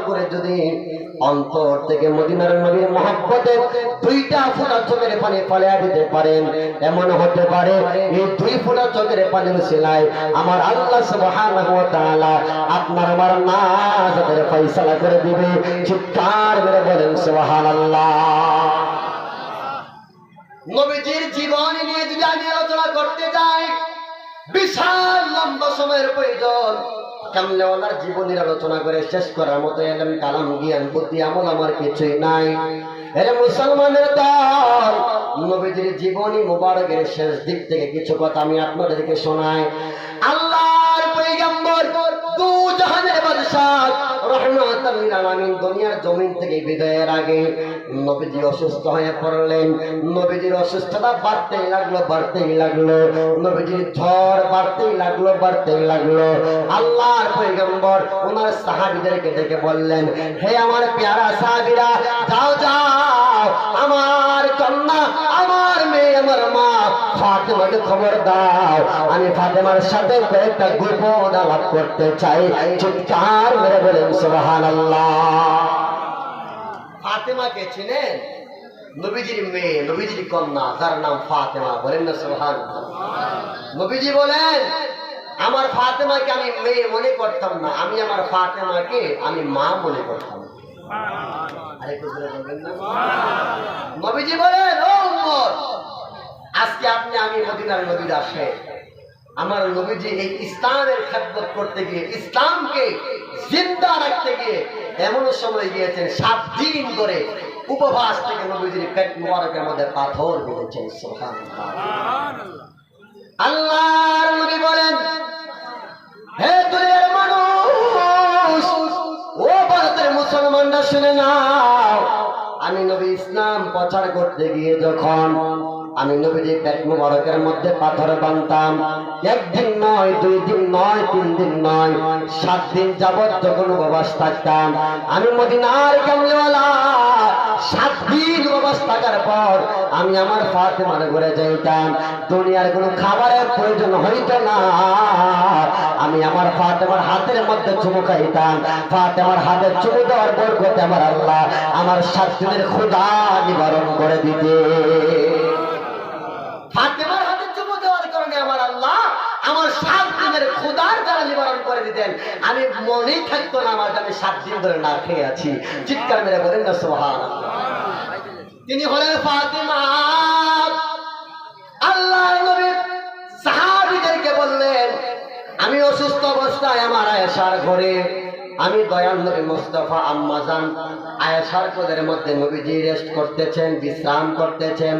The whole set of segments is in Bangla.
করে আমার আল্লাহ আপনার আমার নাজাতের ফয়সালা করে দিবে। চিৎকার মেরে বলেন, সুবহানাল্লাহ। নবীজির জীবন নিয়ে যদি আমি আলোচনা করতে যাই, বিশাল লম্বা সময়ের প্রয়োজন। কেমনে ওনার জীবনের আলোচনা করে শেষ করার মতো এলেন কালাম, জ্ঞান, বুদ্ধি, আমল আমার কিছুই নাই। এর মুসলমানের দল, নবীজির জীবনী মুবারকের শেষ দিক থেকে কিছু কথা আমি আপনাদেরকে শোনাই। আল্লাহর পয়গম্বর দু জাহানের বাদশাহ রহমাতুল আলামিন দুনিয়ার জমিন থেকে বিদায়ের আগে নবীজি অসুস্থ হয়ে পড়লেন। নবীজির অসুস্থতা বাড়তেই লাগল বাড়তেই লাগল। নবীজির ঝড় বাড়তেই লাগল বাড়তেই লাগল। আল্লাহর পয়গম্বর ওনার সাহাবীদেরকে ডেকে বললেন, হে আমার পেয়ারা সাহাবীরা, যাও যাও। আমার কন্যা, আমার মেয়ে, আমার মা, ফাতেমাকে খবর দাও। আমি ফাতেমার সাথে কয়েকটা গোপন আলাপ করতে চাই। চিৎকার মেরে বলেন সুবহানাল্লাহ। ফাতেমাকে চিনেন? নবীজির মেয়ে, নবীজির কন্যা, যার নাম ফাতেমা, বলেন না সুবহান নবীজি বলেন, আমার ফাতেমাকে আমি মেয়ে মনে করতাম না, আমি আমার ফাতেমাকে আমি মা মনে করতাম। আমার নবীজি এই ইসলামের খেদমত করতে গিয়ে, ইসলামকে জিন্দা রাখতে গিয়ে এমন সময় গিয়েছেন, সাত দিন ধরে উপবাস থেকে নবীজির পেট মুবারকের মধ্যে পাথর সুবহানাল্লাহ। আল্লাহর নবী বলেন, হে দুনিয়ার মানুষ, ও ভারতের মুসলমানরা শুনে নাও, আমি নবী ইসলাম প্রচার করতে গিয়ে যখন আমি নবীজি পেট মুবারকের মধ্যে পাথর বানতাম। একদিন নয়, দুই দিন নয়, তিন দিন নয়, সাত দিন যাবত যখন উপবাস থাকতাম। আমি মদিনার কামলিওয়ালা সাত দিন উপবাস থাকার পর আমি আমার ফাতেমার ঘরে যাইতাম। দুনিয়ার কোনো খাবারের প্রয়োজন হইত না। আমি আমার ফাতেমার হাতের মধ্যে চুমু খাইতাম। ফাতেমার হাতে চুমু দেওয়ার বরকতে আমার আল্লাহ আমার সাত দিনের ক্ষুধা নিবারণ করে দিতে আমার সাত দিনের ক্ষুধার দ্বারা নিবারণ করে দিতেন। আমি মনেই থাকতো না, আমার আমি সাত দিন ধরে না খেয়ে আছি। চিৎকার মেরে বলেন না সোহান তিনি হলেন ফাতেমা। আল্লাহ নবীর সাহাবিদেরকে বললেন, আমি অসুস্থ অবস্থায় আমার আয়েশার ঘরে আমি দয়াল নবী মুস্তাফা আম্মাজান আয়েশার কোদের মধ্যে নবীজি রেস্ট করতেছেন, বিশ্রাম করতেছেন।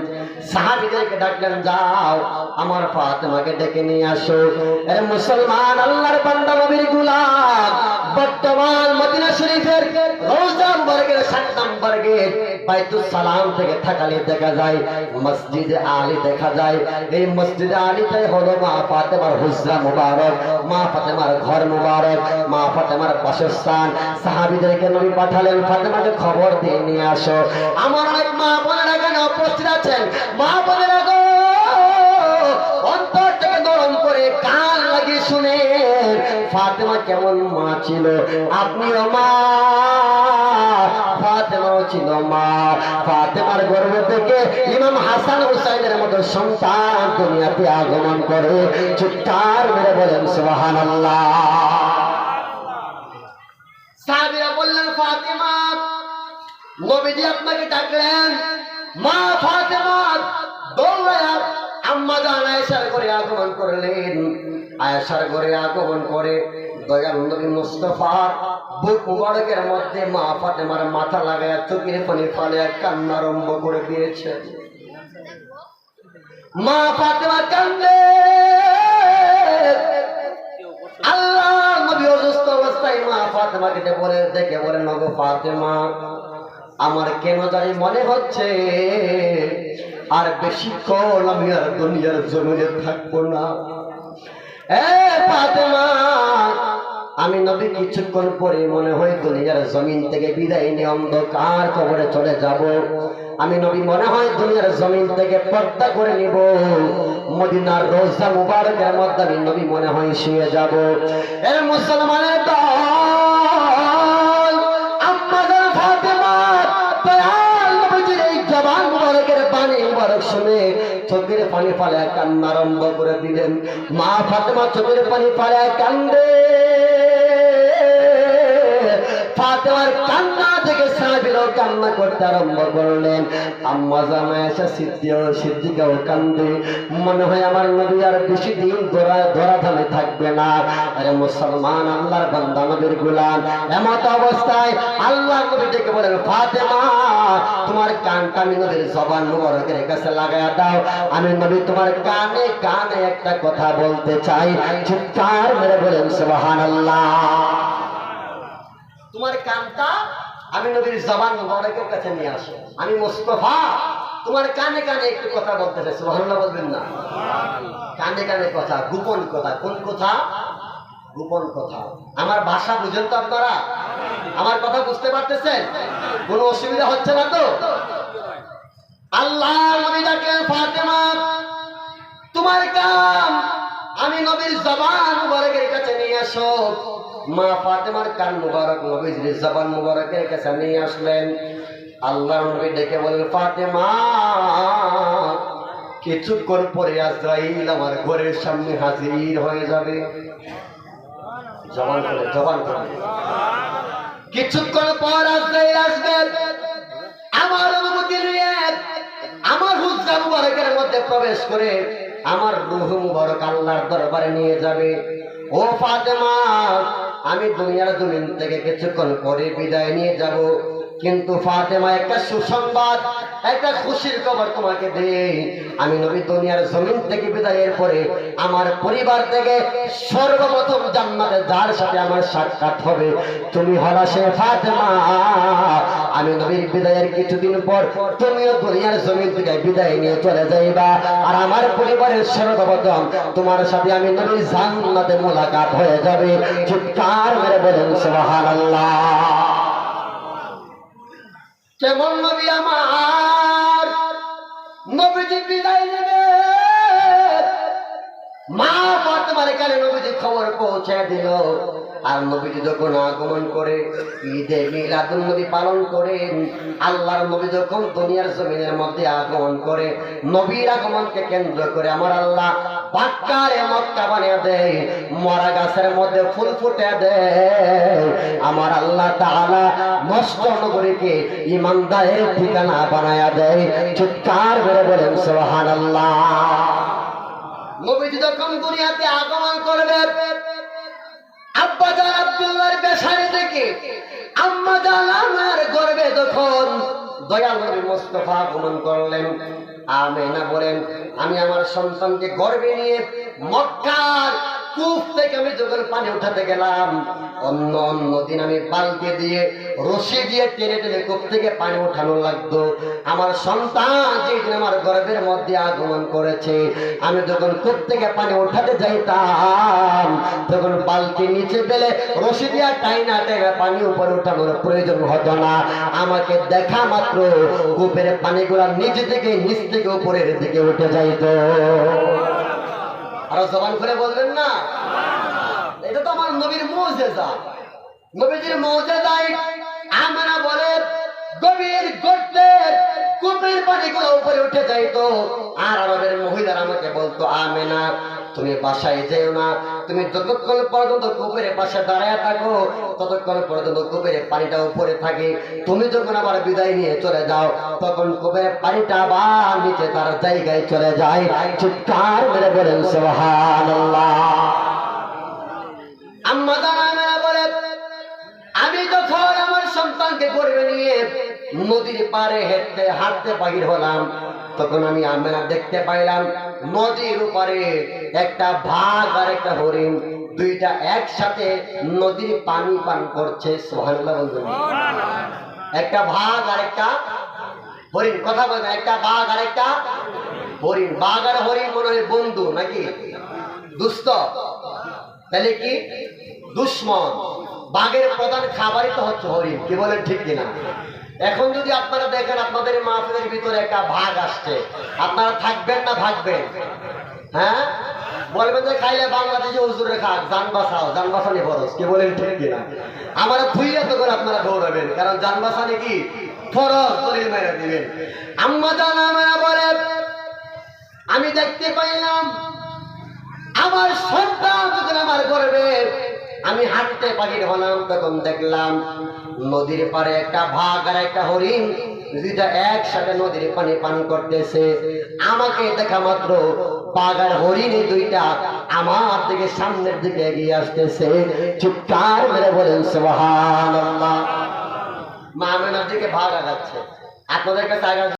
সাহাবীদেরকে ডাকলেন, যাও, আমার ফাতেমাকে ডেকে নিয়ে আসো। এ মুসলমান, আল্লাহর বান্দা, নবীর গোলাম, বর্তমান মদিনা শরীফের রওজা মুবারকের সাত নম্বর গেট বাইতুল সালাম থেকে থাকালে দেখা যায়, মসজিদ আলী দেখা যায়। এই মসজিদ আলীতে হলো মা ফাতেমার হুজরা মুবারক, মা ফাতেমার ঘর মুবারক, মা ফাতেমার বাসস্থান। সাহাবীদেরকে নবী পাঠালেন, ফাতেমাকে খবর দিয়ে নিয়ে আসো। আমার অনেক মা বোনেরা এখানে উপস্থিত আছেন। মা বোনেরা গো অন্তর থেকে নরম করে কান লাগিয়ে শুনে ফাতেমা কেমন মা ছিল? আপনিও মা, ফাতেমাও ছিল মা। ফাতেমার গর্ভ থেকে ইমাম হাসান হুসাইনের মতো সন্তান দুনিয়াতে আগমন করে। চিৎকার মেরে বলেন, সুবহানাল্লাহ সাহাবীরা বললেন ফাতেমা নবীজি আপনাকে ডাকলেন, মা ফাতেমা দৌড়ায় আম্মা জান আয়েশার ঘরে আগমন করলেন। আয়েশার ঘরে আগমন করে দয়াল নবী মুস্তফার বুক মুবারকের মধ্যে মা ফাতেমার মাথা লাগায় চোখের পানি ফালে কান্না আরম্ভ করে দিয়েছে। মা ফাতেমা কান্দে। আল্লাহ নবী অসুস্থ অবস্থায় মা ফাতেমাকে বলে, দেখে বলে, নগো ফাতেমা আমার কেন জানি মনে হচ্ছে, আর বেশিক্ষণ আমি আর দুনিয়ার জমিনে থাকব না। এ আমি নবী কিছুক্ষণ পরে মনে হয় দুনিয়ার জমিন থেকে বিদায় নিয়ে অন্ধকার কবরে চলে যাব। আমি নবী মনে হয় দুনিয়ার জমিন থেকে পর্দা করে নিব। মদিনার রোজা মুবারকের মধ্যে আমি নবী মনে হয় শুয়ে যাব। এর মুসলমানের পানি ফালায় কান্না আরম্ভ করে দিলেন। মা ফাতেমা চোখের পানি ফালায় কান্দে। ফাতেমার কান্না সাহাবিরাও কান্না করতে আরম্ভ করলেন। আম্মা সিদ্ধিকাও কান্দে। মনে হয় আমার নবী আর বেশি দিন ধরা থাকবে না। আরে মুসলমান, আল্লাহর বান্দা নবীর গোলাম। অবস্থায় আল্লাহ নবী ডেকে বলেন ফাতেমা, তোমার কানটা আমি নবীর জবান মুবারকের কাছে লাগায়া দাও। আমি নবী তোমার কানে কানে একটা কথা বলতে চাই। চিৎকার মেরে বলেন সুবহানাল্লাহ। তোমার কানটা আমি নবীর জবান মুবারকের কাছে নিয়ে আসো। আমি মুস্তফা, তোমার কানে কানে একটু কথা বলতে চাই, সুবহানাল্লাহ বলবেন না? কানে কানে কথা, গোপন কথা, কোন কথা? গোপন কথা। আমার ভাষা বুঝেন তো আপনারা? আমার কথা বুঝতে পারতেছেন? কোনো অসুবিধা হচ্ছে না তো? আল্লাহ নবী ডাকলেন ফাতেমা, তোমার কাম আমি নবীর জবান মুবারকের কাছে নিয়ে আসো। মা ফাতেমার কান মুবারক নবীর জবান মুবারকের কাছে নিয়ে আসলেন। আল্লাহ নবী ডেকে বললেন, ফাতেমা, কিছুক্ষণ পরে আজরাইল আমার ঘরের সামনে হাজির হয়ে যাবে। জবান করে জবান করে কিছুক্ষণ পর আজরাইল আসবে। আমার অনুমতি নিয়ে আমার হুজরা মুবারকের মধ্যে প্রবেশ করে আমার রুহ মুবারক আল্লাহর দরবারে নিয়ে যাবে। ও ফাতেমা আমি দুনিয়ার জমিন থেকে কিছুক্ষণ পরে বিদায় নিয়ে যাব। কিন্তু ফাতেমা, একটা সুসংবাদ, একটা খুশির খবর তোমাকে দেই। আমি নবী দুনিয়ার জমিন থেকে বিদায়ের পরে আমার পরিবার থেকে সর্বপ্রথম জান্নাতে যার সাথে আমার সাক্ষাৎ হবে, তুমি হলা সে ফাতেমা। আমি নবীর বিদায়ের কিছুদিন পর তুমিও দুনিয়ার জমিন থেকে বিদায় নিয়ে চলে যাইবা। আর আমার পরিবারের সর্বপ্রথম তোমার সাথে আমি নবীর জান্নাতে মোলাকাত হয়ে যাবে। চিৎকার মেরে বলেন, সুবহানাল্লাহ। কেমন নবী আমার নবীজি বিদায় নেবে। মা ফাতেমার কানে নবীজি খবর পৌঁছে দিল। আর নবীজি যখন আগমন করে, ঈদে মিলাদুল নবী পালন করেন, আল্লাহর নবী যখন দুনিয়ার জমিনের মধ্যে আগমন করে, নবীর আগমনকে কেন্দ্র করে আমার আল্লাহ বাক্কারে মক্কা বানিয়ে দেয়, মরা গাছের মধ্যে ফুল ফুটে দেয়। আমার আল্লাহ তাআলা নষ্ট নগরীকে ইমানদারের ঠিকানা বানায়া দেয়। চিৎকার করে বলেন, সুবহানাল্লাহ। নবীজি যখন দুনিয়াতে আগমন করবে আম্মা জান আমার গর্বে যখন দয়াল নবী মোস্তফা আগমন করলেন, আমেনা বলেন, আমি আমার সন্তানকে গর্বে নিয়ে মক্কার কূপ থেকে আমি যখন পানি উঠাতে গেলাম, অন্য অন্য দিন আমি বালতি দিয়ে, রশি দিয়ে টেনে টেনে কূপ থেকে পানি উঠানো লাগতো। আমার সন্তান যেদিন আমার গর্ভের মধ্যে আগমন করেছে, আমি যখন কূপ থেকে পানি উঠাতে যাইতাম, তখন বালতি নিচে পেলে রশি দিয়া টাইনা টাইনা পানি উপরে উঠানোর প্রয়োজন হতো না। আমাকে দেখা মাত্র কূপের পানিগুলা নিচে থেকে, নিচ থেকে উপরের দিকে উঠে যাইতো। আরও জবান করে বলবেন না? এটা তো আমার নবীর মৌজেজা। নবীজির মৌজেজাই আমরা বলে, গভীর গর্তে কূপের পানিগুলো উপরে উঠে যাইতো, আর আরবের মহিলারা আমাকে বলতো, আমেনা তুমি বাসায় যেও না। তুমি যতক্ষণ পর্যন্ত কূপের পাশে দাঁড়ায় থাকো, ততক্ষণ পর্যন্ত কূপের পানিটা উপরে থাকে। তুমি যখন আবার বিদায় নিয়ে চলে যাও, তখন কূপের পানিটা আবার নিচে তার জায়গায় চলে যায়। চিৎকার মেরে বলেন, সুবহানাল্লাহ। আম্মা জানা বলে আমি যখন আমার সন্তানকে গর্বে নিয়ে নদীর পারে হেঁটতে হাঁটতে বাহির হলাম তখন আমি আমেনা দেখতে পাইলাম নদীর উপরে একটা ভাগ আর একটা হরিণ দুইটা একসাথে নদীর পানি পান করছে একটা ভাগ আর একটা হরিণ কথা বলবেন একটা বাঘ আর একটা হরিণ। বাঘ আর হরিণ মনে হয় বন্ধু নাকি? দুস্থ। তাহলে কি? দুশ্মন। বাঘের প্রধান খাবারই তো হচ্ছে হরিণ কি বলেন ঠিক কিনা? এখন যদি আপনারা দেখেন আপনাদের মাহফিলের ভিতরে একটা ভাগ আসছে, আপনারা থাকবেন না থাকবেন হ্যাঁ? বলবেন যে খাইলে বাংলাদেশে হুজুরে খাক যান বাঁচাও যান বাঁচানি ফরজ, কি বলেন ঠিক কিনা? আমার থুইয়া তো করে আপনারা দৌড়াবেন কারণ যান বাঁচানি কি? ফরজ, দলিল মেরে দিবেন। আম্মা জানা মেরা বলে, আমি দেখতে পাইলাম, আমার সন্তান যখন আমার গর্বে আমি হাঁটতে পাখির হলাম, তখন দেখলাম নদীর পারে একটা ভাগ আর একটা হরিণ দুইটা একসাথে নদীর পানি পান করতেছে। আমাকে দেখা মাত্র আর হরিণী দুইটা আমার দিকে সামনের দিকে এগিয়ে আসতেছে। চিৎকার মেরে বলেন, সুবহানাল্লাহ। মা আমেনার দিকে ভাগ আগাচ্ছে। আপনাদের কাছে